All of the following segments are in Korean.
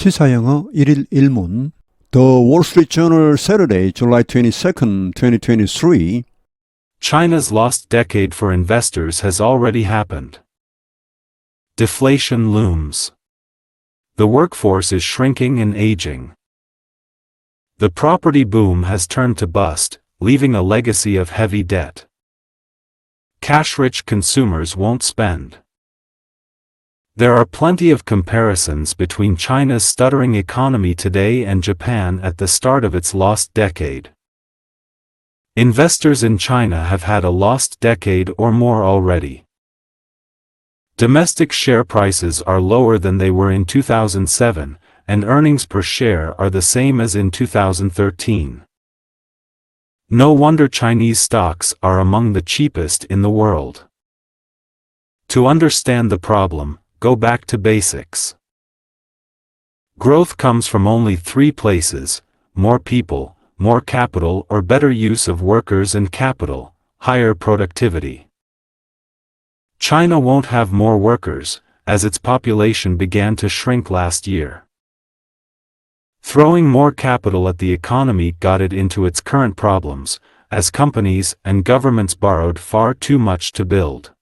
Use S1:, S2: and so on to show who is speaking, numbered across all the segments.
S1: 시사영어 1일 1문 The Wall Street Journal Saturday, July 22nd, 2023
S2: China's lost decade for investors has already happened. Deflation looms. The workforce is shrinking and aging. The property boom has turned to bust, leaving a legacy of heavy debt. Cash rich consumers won't spend. There are plenty of comparisons between China's stuttering economy today and Japan at the start of its lost decade. Investors in China have had a lost decade or more already. Domestic share prices are lower than they were in 2007, and earnings per share are the same as in 2013. No wonder Chinese stocks are among the cheapest in the world. To understand the problem, go back to basics. Growth comes from only three places more people, more capital, or better use of workers and capital, higher productivity. China won't have more workers, as its population began to shrink last year. Throwing more capital at the economy got it into its current problems, as companies and governments borrowed far too much to build.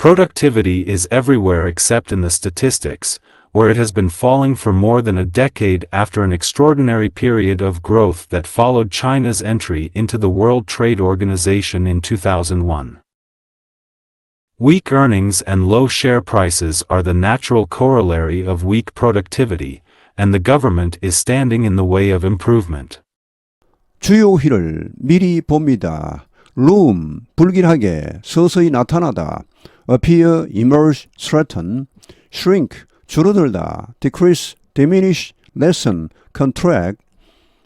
S2: Productivity is everywhere except in the statistics, where it has been falling for more than a decade after an extraordinary period of growth that followed China's entry into the World Trade Organization in 2001. Weak earnings and low share prices are the natural corollary of weak productivity, and the government is standing in the way of improvement.
S1: 주요 희를 미리 봅니다. loom, 불길하게, 서서히 나타나다. Appear, emerge, threaten. shrink, 줄어들다. decrease, diminish, lessen, contract.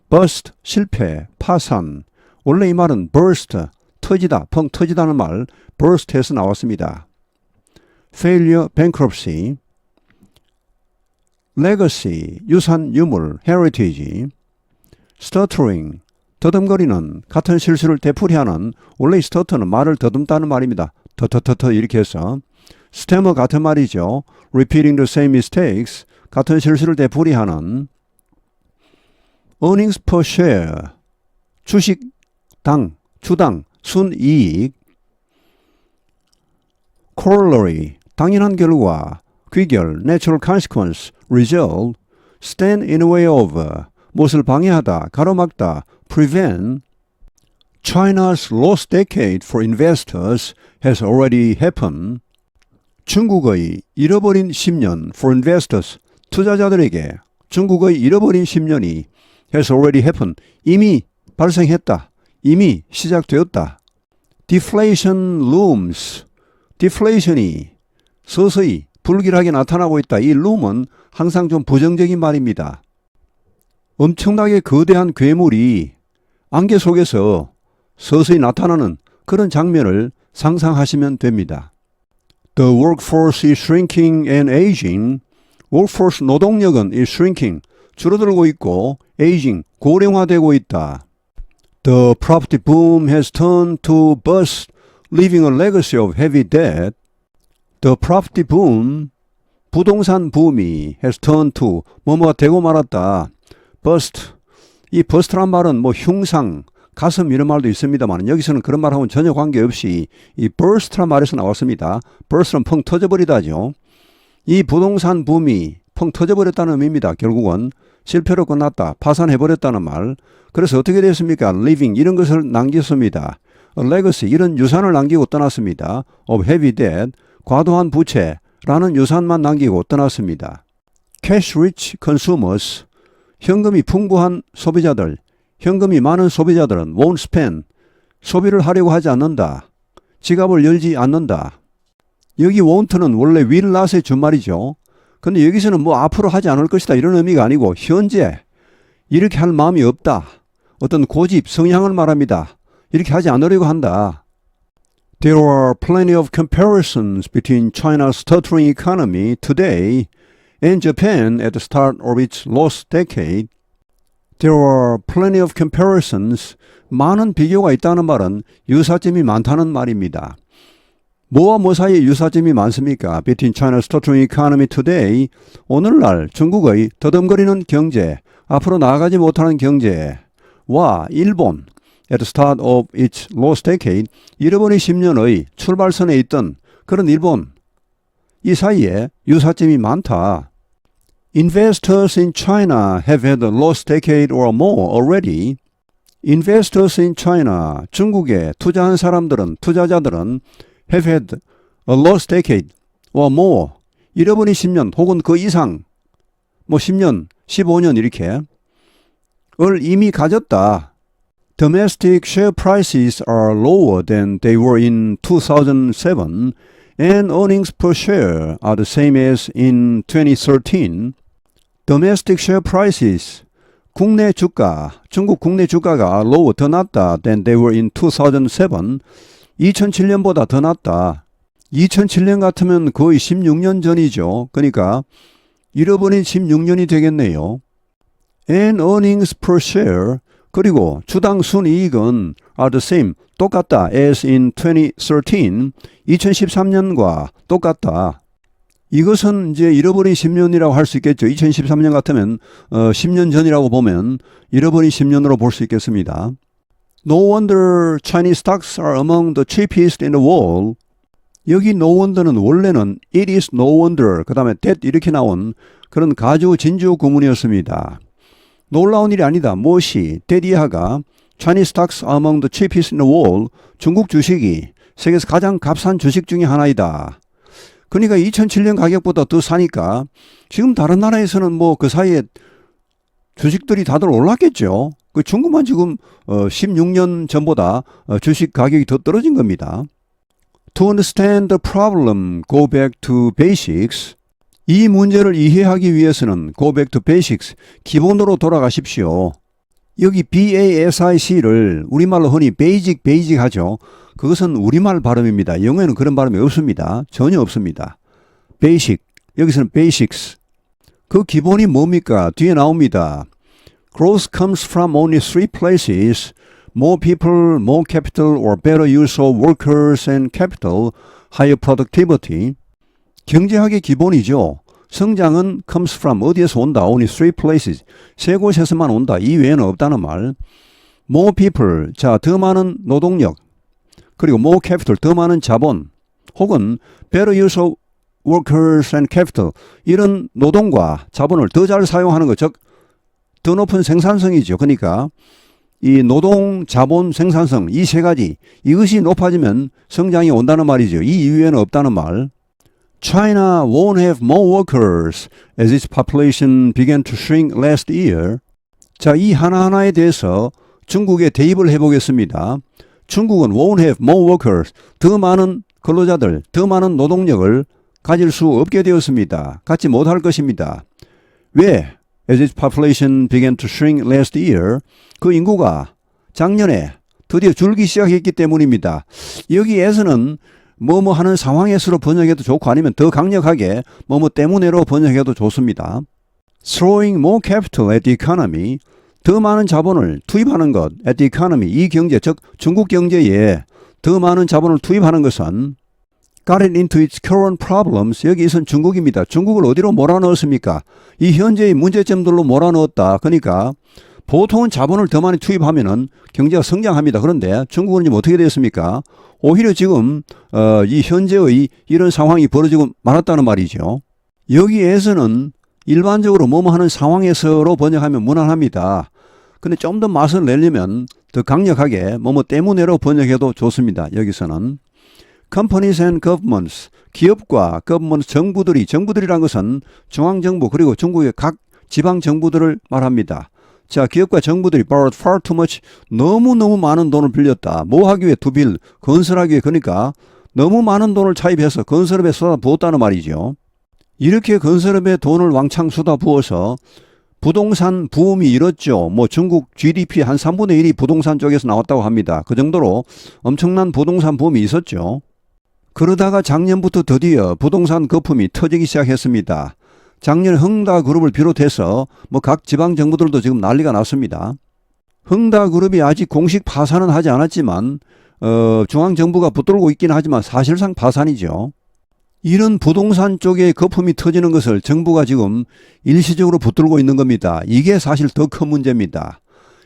S1: burst, 실패, 파산. 원래 이 말은 burst, 터지다, 펑 터지다는 말 burst에서 나왔습니다. failure, bankruptcy. legacy, 유산, 유물, heritage. stuttering, 더듬거리는 같은 실수를 되풀이하는 원래 이 스터터는 말을 더듬다는 말입니다. 더더더더 이렇게 해서 스테머 같은 말이죠. repeating the same mistakes 같은 실수를 되풀이하는 earnings per share 주식당 주당 순이익 corollary 당연한 결과 귀결 natural consequence result stand in way of 무엇을 방해하다 가로막다 prevent China's lost decade for investors has already happened. 중국의 잃어버린 10년 for investors, 투자자들에게 중국의 잃어버린 10년이 has already happened. 이미 발생했다. 이미 시작되었다. deflation looms. deflation이 서서히 불길하게 나타나고 있다. 이 loom은 항상 좀 부정적인 말입니다. 엄청나게 거대한 괴물이 안개 속에서 서서히 나타나는 그런 장면을 상상하시면 됩니다. The workforce is shrinking and aging. workforce 노동력은 is shrinking, 줄어들고 있고 aging, 고령화되고 있다. The property boom has turned to bust, leaving a legacy of heavy debt. The property boom, 부동산 붐이 has turned to, 뭐뭐가 되고 말았다. bust, 이 bust란 말은 뭐 흉상, 가슴 이런 말도 있습니다만 여기서는 그런 말하고는 전혀 관계없이 이 burst란 말에서 나왔습니다. burst는 펑 터져버리다죠. 이 부동산 붐이 펑 터져버렸다는 의미입니다. 결국은 실패로 끝났다. 파산해버렸다는 말. 그래서 어떻게 됐습니까? living 이런 것을 남겼습니다. legacy 이런 유산을 남기고 떠났습니다. of heavy debt 과도한 부채라는 유산만 남기고 떠났습니다. cash rich consumers 현금이 풍부한 소비자들 현금이 많은 소비자들은 won't spend, 소비를 하려고 하지 않는다. 지갑을 열지 않는다. 여기 won't는 원래 will not의 준말이죠. 근데 여기서는 뭐 앞으로 하지 않을 것이다 이런 의미가 아니고 현재 이렇게 할 마음이 없다. 어떤 고집, 성향을 말합니다. 이렇게 하지 않으려고 한다. There are plenty of comparisons between China's stuttering economy today and Japan at the start of its lost decade. There are plenty of comparisons. 많은 비교가 있다는 말은 유사점이 많다는 말입니다. 뭐와 뭐 사이에 유사점이 많습니까? Between China's tottering economy today, 오늘날 중국의 더듬거리는 경제, 앞으로 나아가지 못하는 경제와 일본, at the start of its lost decade, 잃어버린 10년의 출발선에 있던 그런 일본, 이 사이에 유사점이 많다. Investors in China have had a lost decade or more already. Investors in China, 중국에 투자한 사람들은, 투자자들은 have had a lost decade or more. 잃어버린 10년 혹은 그 이상, 뭐 10년, 15년 이렇게 을 이미 가졌다. Domestic share prices are lower than they were in 2007 and earnings per share are the same as in 2013. Domestic share prices 국내 주가, 중국 국내 주가가 low 더 낮다 than they were in 2007. 2007년보다 더 낮다. 2007년 같으면 거의 16년 전이죠. 그러니까 잃어버린 16년이 되겠네요. And earnings per share 그리고 주당 순이익은 are the same 똑같다 as in 2013 2013년과 똑같다. 이것은 이제 잃어버린 10년이라고 할 수 있겠죠. 2013년 같으면 어, 10년 전이라고 보면 잃어버린 10년으로 볼 수 있겠습니다. No wonder Chinese stocks are among the cheapest in the world. 여기 no wonder는 원래는 it is no wonder 그 다음에 that 이렇게 나온 그런 가주 진주 구문이었습니다. 놀라운 일이 아니다. 무엇이 that 이하가 Chinese stocks are among the cheapest in the world. 중국 주식이 세계에서 가장 값싼 주식 중에 하나이다. 그러니까 2007년 가격보다 더 사니까 지금 다른 나라에서는 뭐 그 사이에 주식들이 다들 올랐겠죠. 그 중국만 지금 어 16년 전보다 어 주식 가격이 더 떨어진 겁니다. To understand the problem, go back to basics. 이 문제를 이해하기 위해서는 go back to basics, 기본으로 돌아가십시오. 여기 BASIC를 우리말로 흔히 basic, basic 하죠. 그것은 우리말 발음입니다. 영어에는 그런 발음이 없습니다. 전혀 없습니다. basic, 여기서는 basics. 그 기본이 뭡니까? 뒤에 나옵니다. Growth comes from only three places. More people, more capital, or better use of workers and capital, higher productivity. 경제학의 기본이죠. 성장은 comes from 어디에서 온다? Only three places. 세 곳에서만 온다. 이 외에는 없다는 말. More people, 자, 더 많은 노동력. 그리고 more capital, 더 많은 자본. 혹은 better use of workers and capital. 이런 노동과 자본을 더 잘 사용하는 것, 즉, 더 높은 생산성이죠. 그러니까 이 노동, 자본, 생산성 이 세 가지 이것이 높아지면 성장이 온다는 말이죠. 이 이외에는 없다는 말. China won't have more workers as its population began to shrink last year. 자, 이 하나하나에 대해서 중국에 대입을 해보겠습니다. 중국은 won't have more workers, 더 많은 근로자들, 더 많은 노동력을 가질 수 없게 되었습니다. 갖지 못할 것입니다. 왜? As its population began to shrink last year, 그 인구가 작년에 드디어 줄기 시작했기 때문입니다. 여기에서는 뭐뭐 하는 상황에서로 번역해도 좋고 아니면 더 강력하게 뭐뭐 때문에로 번역해도 좋습니다. Throwing more capital at the economy, 더 많은 자본을 투입하는 것, at the economy, 이 경제, 즉 중국 경제에 더 많은 자본을 투입하는 것은 got it into its current problems. 여기선 중국입니다. 중국을 어디로 몰아넣었습니까? 이 현재의 문제점들로 몰아넣었다. 그러니까 보통은 자본을 더 많이 투입하면은 경제가 성장합니다. 그런데 중국은 지금 어떻게 됐습니까? 오히려 지금 어, 이 현재의 이런 상황이 벌어지고 말았다는 말이죠. 여기에서는 일반적으로 뭐뭐 하는 상황에서로 번역하면 무난합니다. 근데 좀 더 맛을 내려면 더 강력하게 뭐뭐 때문에로 번역해도 좋습니다. 여기서는 companies and governments 기업과 government 정부들이 정부들이란 것은 중앙 정부 그리고 중국의 각 지방 정부들을 말합니다. 자, 기업과 정부들이 borrowed far too much 너무너무 많은 돈을 빌렸다. 뭐 하기 위해 to build 건설하기 위해 그러니까 너무 많은 돈을 차입해서 건설업에 쏟아부었다는 말이죠. 이렇게 건설업에 돈을 왕창 쏟아부어서 부동산 부음이 일었죠. 뭐 중국 GDP 한 3분의 1이 부동산 쪽에서 나왔다고 합니다. 그 정도로 엄청난 부동산 부음이 있었죠. 그러다가 작년부터 드디어 부동산 거품이 터지기 시작했습니다. 작년 흥다 그룹을 비롯해서 뭐 각 지방 정부들도 지금 난리가 났습니다. 흥다 그룹이 아직 공식 파산은 하지 않았지만 어, 중앙 정부가 붙들고 있긴 하지만 사실상 파산이죠. 이런 부동산 쪽에 거품이 터지는 것을 정부가 지금 일시적으로 붙들고 있는 겁니다. 이게 사실 더 큰 문제입니다.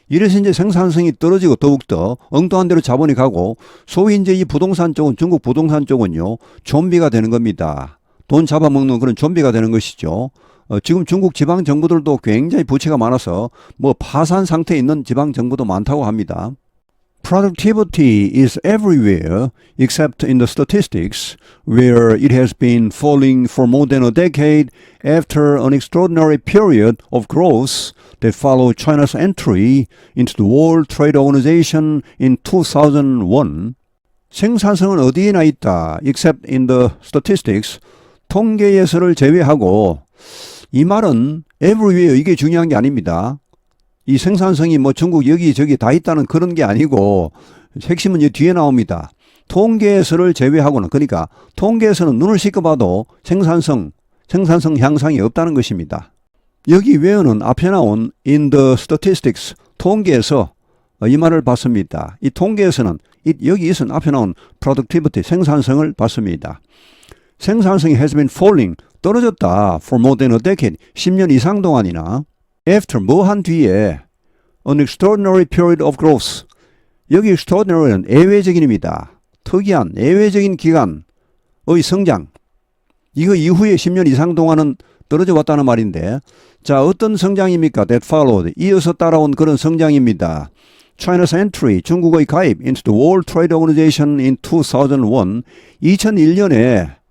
S1: 이래서 이제 생산성이 떨어지고 더욱더 엉뚱한 대로 자본이 가고 소위 이제 이 부동산 쪽은 중국 부동산 쪽은요 좀비가 되는 겁니다. 돈 잡아먹는 그런 좀비가 되는 것이죠. 어, 지금 중국 지방 정부들도 굉장히 부채가 많아서 뭐 파산 상태에 있는 지방 정부도 많다고 합니다. Productivity is everywhere except in the statistics, where it has been falling for more than a decade after an extraordinary period of growth that followed China's entry into the World Trade Organization in 2001. 생산성은 어디에나 있다, except in the statistics, 통계 예서를 제외하고 이 말은 everywhere 이게 중요한 게 아닙니다. 이 생산성이 뭐 중국 여기저기 다 있다는 그런 게 아니고 핵심은 이 뒤에 나옵니다. 통계에서를 제외하고는 그러니까 통계에서는 눈을 씻고 봐도 생산성, 생산성 향상이 없다는 것입니다. 여기 외에는 앞에 나온 in the statistics 통계에서 이 말을 봤습니다. 이 통계에서는 이 여기 있은 앞에 나온 productivity 생산성을 봤습니다. 생산성이 has been falling 떨어졌다 for more than a decade 10년 이상 동안이나 after 뭐 한 뒤에 an extraordinary period of growth 여기 extraordinary는 예외적인입니다. 특이한 예외적인 기간의 성장 이거 이후에 10년 이상 동안은 떨어져 왔다는 말인데 자 어떤 성장입니까? that followed 이어서 따라온 그런 성장입니다. China's entry 중국의 가입 into the World Trade Organization in 2001 2001년에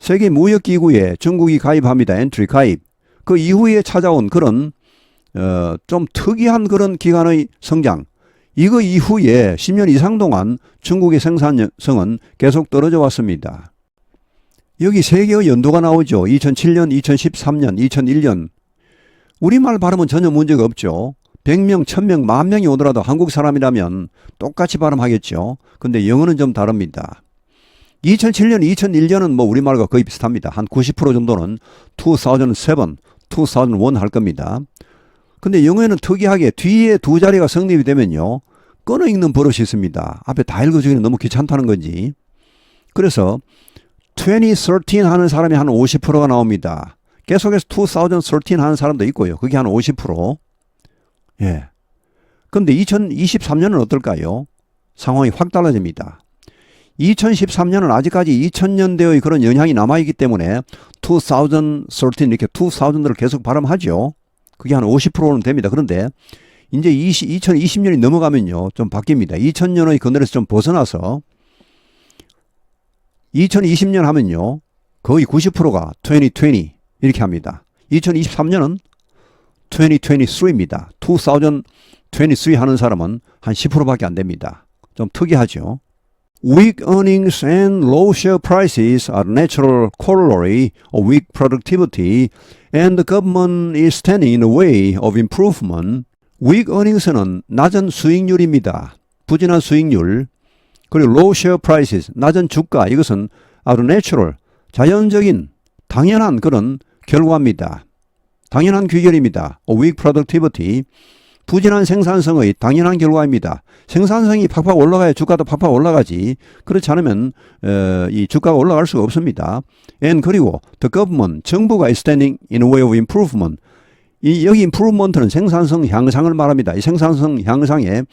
S1: 세계 무역 기구에 중국이 가입합니다. 엔트리 가입. 그 이후에 찾아온 그런 어, 좀 특이한 그런 기간의 성장. 이거 이후에 10년 이상 동안 중국의 생산성은 계속 떨어져 왔습니다. 여기 세 개의 연도가 나오죠. 2007년, 2013년, 2001년. 우리말 발음은 전혀 문제가 없죠. 100명, 1000명, 만 명이 오더라도 한국 사람이라면 똑같이 발음하겠죠. 근데 영어는 좀 다릅니다. 2007년, 2001년은 뭐 우리말과 거의 비슷합니다. 한 90% 정도는 2007, 2001할 겁니다. 근데 영어에는 특이하게 뒤에 두 자리가 성립이 되면요. 끊어 읽는 버릇이 있습니다. 앞에 다 읽어주기는 너무 귀찮다는 건지. 그래서 2013 하는 사람이 한 50%가 나옵니다. 계속해서 2013 하는 사람도 있고요. 그게 한 50%. 예. 근데 2023년은 어떨까요? 상황이 확 달라집니다. 2013년은 아직까지 2000년대의 그런 영향이 남아있기 때문에 2013 이렇게 2000을 계속 발음하죠. 그게 한 50%는 됩니다. 그런데 이제 20, 2020년이 넘어가면요. 좀 바뀝니다. 2000년의 그늘에서 좀 벗어나서 2020년 하면요. 거의 90%가 2020 이렇게 합니다. 2023년은 2023입니다. 2023 하는 사람은 한 10%밖에 안 됩니다. 좀 특이하죠. Weak earnings and low share prices are natural corollary of weak productivity and the government is standing in the way of improvement. weak earnings는 낮은 수익률입니다. 부진한 수익률. 그리고 low share prices, 낮은 주가. 이것은 아주 natural, 자연적인, 당연한 그런 결과입니다. 당연한 귀결입니다. weak productivity. 부진한 생산성의 당연한 결과입니다. 생산성이 팍팍 올라가야 주가도 팍팍 올라가지. 그렇지 않으면 어, 이 주가가 올라갈 수가 없습니다. and 그리고 the government 정부가 is standing in way of improvement. 이 여기 improvement는 생산성 향상을 말합니다. 이 생산성 향상에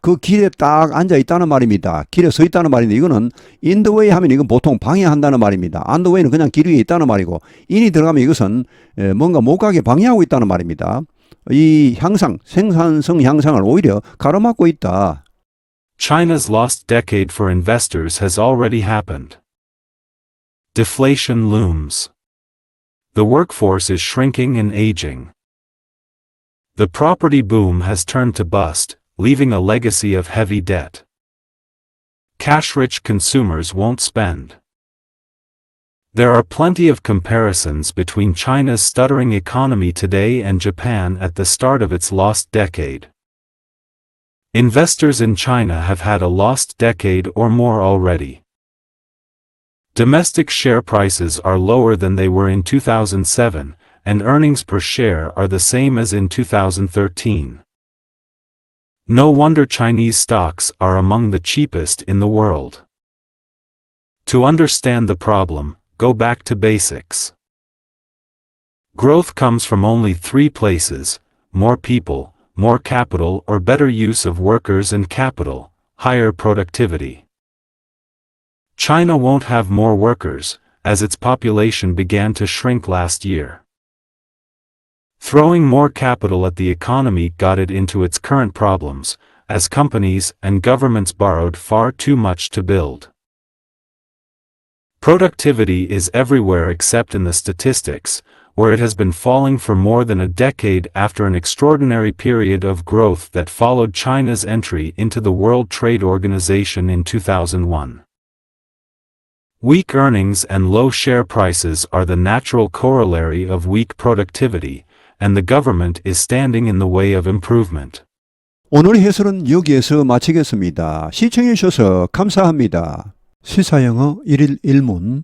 S1: 그 길에 딱 앉아 있다는 말입니다. 길에 서 있다는 말인데 이거는 way 하면 이건 보통 방해한다는 말입니다. way는 그냥 길 위에 있다는 말이고 in이 들어가면 이것은 뭔가 못 가게 방해하고 있다는 말입니다. 이 향상, 생산성 향상을 오히려 가로막고 있다.
S2: China's lost decade for investors has already happened. Deflation looms. The workforce is shrinking and aging. The property boom has turned to bust, leaving a legacy of heavy debt. Cash-rich consumers won't spend. There are plenty of comparisons between China's stuttering economy today and Japan at the start of its lost decade. Investors in China have had a lost decade or more already. Domestic share prices are lower than they were in 2007, and earnings per share are the same as in 2013. No wonder Chinese stocks are among the cheapest in the world. To understand the problem, go back to basics. Growth comes from only three places more people, more capital, or better use of workers and capital, higher productivity. China won't have more workers, as its population began to shrink last year. Throwing more capital at the economy got it into its current problems, as companies and governments borrowed far too much to build. Productivity is everywhere except in the statistics, where it has been falling for more than a decade after an extraordinary period of growth that followed China's entry into the World Trade Organization in 2001. Weak earnings and low share prices are the natural corollary of weak productivity, and the government is standing in the way of improvement.
S1: 오늘 해설은 여기에서 마치겠습니다. 시청해 주셔서 감사합니다. 시사영어 1일 1문